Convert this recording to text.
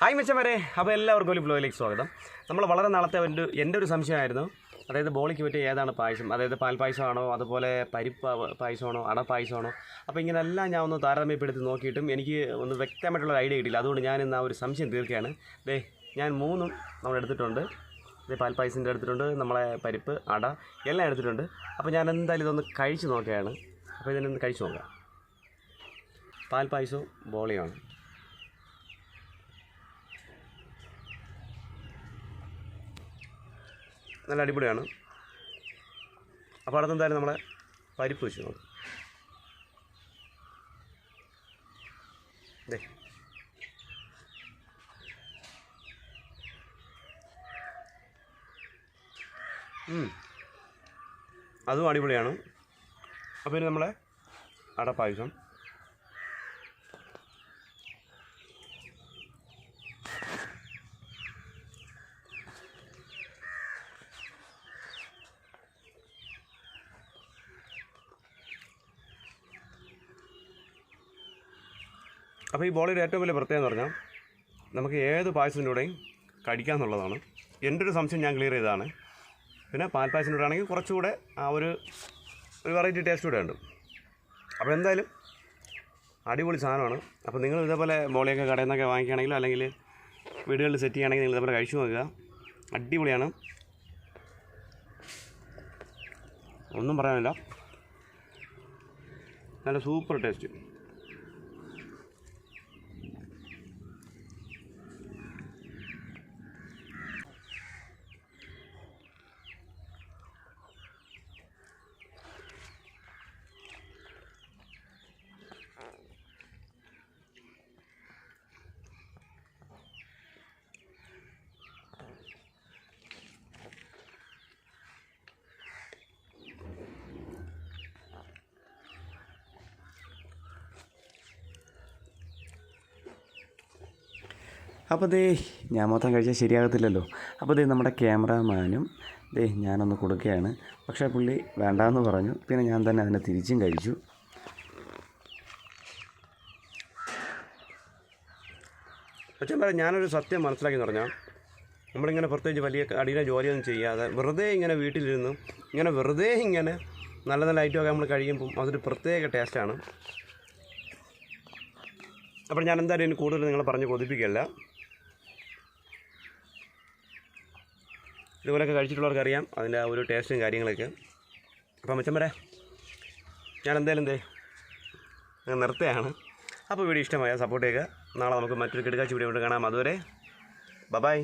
Hi മെച്ചമാരെ അപ്പോൾ എല്ലാവർക്കും ഒരു ബ്ലോയിലേക്ക് സ്വാഗതം. നമ്മൾ വളരെ നാളത്തെ ഒരു എന്റെ ഒരു സംശയമായിരുന്നു. അതായത് ബോളിക്ക് പറ്റിയ ഏതാണ് പായസം? അതായത് പാൽ പായസമാണോ? അതുപോലെ പരിപ്പ് പായസമാണോ? അട പായസമാണോ? അപ്പോൾ ഇങ്ങനെല്ലാം ഞാൻ ഒന്ന് താരതമ്യപ്പെടുത്തി നോക്കിയിട്ടും എനിക്ക് ഒന്ന് വ്യക്തമായിട്ടുള്ള ഐഡിയ കിട്ടില്ല അതുകൊണ്ട് ഞാൻ ഇന്ന് ആ ഒരു സംശയം തീർക്കുകയാണ്. ദേ ഞാൻ മൂന്നും നമ്മൾ എടുത്തിട്ടുണ്ട്. അതേ പാൽ പായസത്തിന്റെ എടുത്തിട്ടുണ്ട് നമ്മളെ പരിപ്പ് അട എല്ലാം എടുത്തിട്ടുണ്ട്. അപ്പോൾ ഞാൻ എന്തായാലും ഇതൊന്ന് കഴിച്ച് നോക്കുകയാണ്. അപ്പോൾ ഇതിനൊന്ന് കഴിച്ച് നോക്കാം. പാൽ പായസവും നല്ല അടിപൊളിയാണ്. അപ്പോൾ അടുത്ത് എന്തായാലും നമ്മളെ പരിപ്പ് വെച്ച് നോക്കാം. ഉം. അതും അടിപൊളിയാണ്. അപ്പോൾ ഇനി നമ്മളെ അടപ്പായസം. അപ്പോൾ ഈ ബോളിയുടെ ഏറ്റവും വലിയ പ്രത്യേകത എന്ന് പറഞ്ഞാൽ നമുക്ക് ഏത് പായസത്തിന്റെ കൂടെയും കഴിക്കാമെന്നുള്ളതാണ് എന്റെ ഒരു സംശയം ഞാൻ ക്ലിയർ ചെയ്തതാണ്. പിന്നെ പാൽ പായസത്തിന്റെ കൂടെ ആണെങ്കിൽ കുറച്ചുകൂടെ ആ ഒരു ഒരു വെറൈറ്റി ടേസ്റ്റ് കൂടെ ഉണ്ട്. അപ്പോൾ എന്തായാലും അടിപൊളി സാധനമാണ്. അപ്പോൾ നിങ്ങൾ ഇതേപോലെ ബോളിയൊക്കെ കടയിൽ നിന്നൊക്കെ വാങ്ങിക്കുകയാണെങ്കിലും അല്ലെങ്കിൽ വീടുകളിൽ സെറ്റ് ചെയ്യുകയാണെങ്കിൽ നിങ്ങൾ ഇതേപോലെ കഴിച്ചു നോക്കുക. അടിപൊളിയാണ്. ഒന്നും പറയാനില്ല. നല്ല സൂപ്പർ ടേസ്റ്റ് അപ്പോൾ ദേ ഞാൻ മാത്രം കഴിച്ചാൽ ശരിയാകത്തില്ലല്ലോ. അപ്പോൾ ദേ നമ്മുടെ ക്യാമറാമാനും ദേ ഞാനൊന്ന് കൊടുക്കുകയാണ്. പക്ഷേ പുള്ളി വേണ്ടാന്ന് പറഞ്ഞു. പിന്നെ ഞാൻ തന്നെ അതിനെ തിരിച്ചും കഴിച്ചു. അച്ഛൻ പറയാം ഞാനൊരു സത്യം മനസ്സിലാക്കി പറഞ്ഞാൽ നമ്മളിങ്ങനെ പ്രത്യേകിച്ച് വലിയ അടിയിലെ ജോലിയൊന്നും ചെയ്യാതെ വെറുതെ ഇങ്ങനെ വീട്ടിലിരുന്നു ഇങ്ങനെ വെറുതെ ഇങ്ങനെ നല്ല നല്ല ഐറ്റമൊക്കെ നമ്മൾ കഴിയുമ്പം അതൊരു പ്രത്യേക ടേസ്റ്റാണ് അപ്പോൾ ഞാൻ എന്തായാലും കൂടുതൽ നിങ്ങളെ പറഞ്ഞ് കൊതിപ്പിക്കല്ല. ഇതുപോലെയൊക്കെ കഴിച്ചിട്ടുള്ളവർക്ക് അറിയാം അതിന്റെ ആ ഒരു ടേസ്റ്റും കാര്യങ്ങളൊക്കെ. അപ്പം മച്ചം വരെ ഞാൻ എന്തായാലും എന്തേ നിർത്തുകയാണ്. അപ്പോൾ വീഡിയോ ഇഷ്ടമായ സപ്പോർട്ട് ചെയ്യുക. നാളെ നമുക്ക് മറ്റൊരു കിടക്കാച്ചി വീഡിയോ കൊണ്ട് കാണാം. അതുവരെ ബൈ.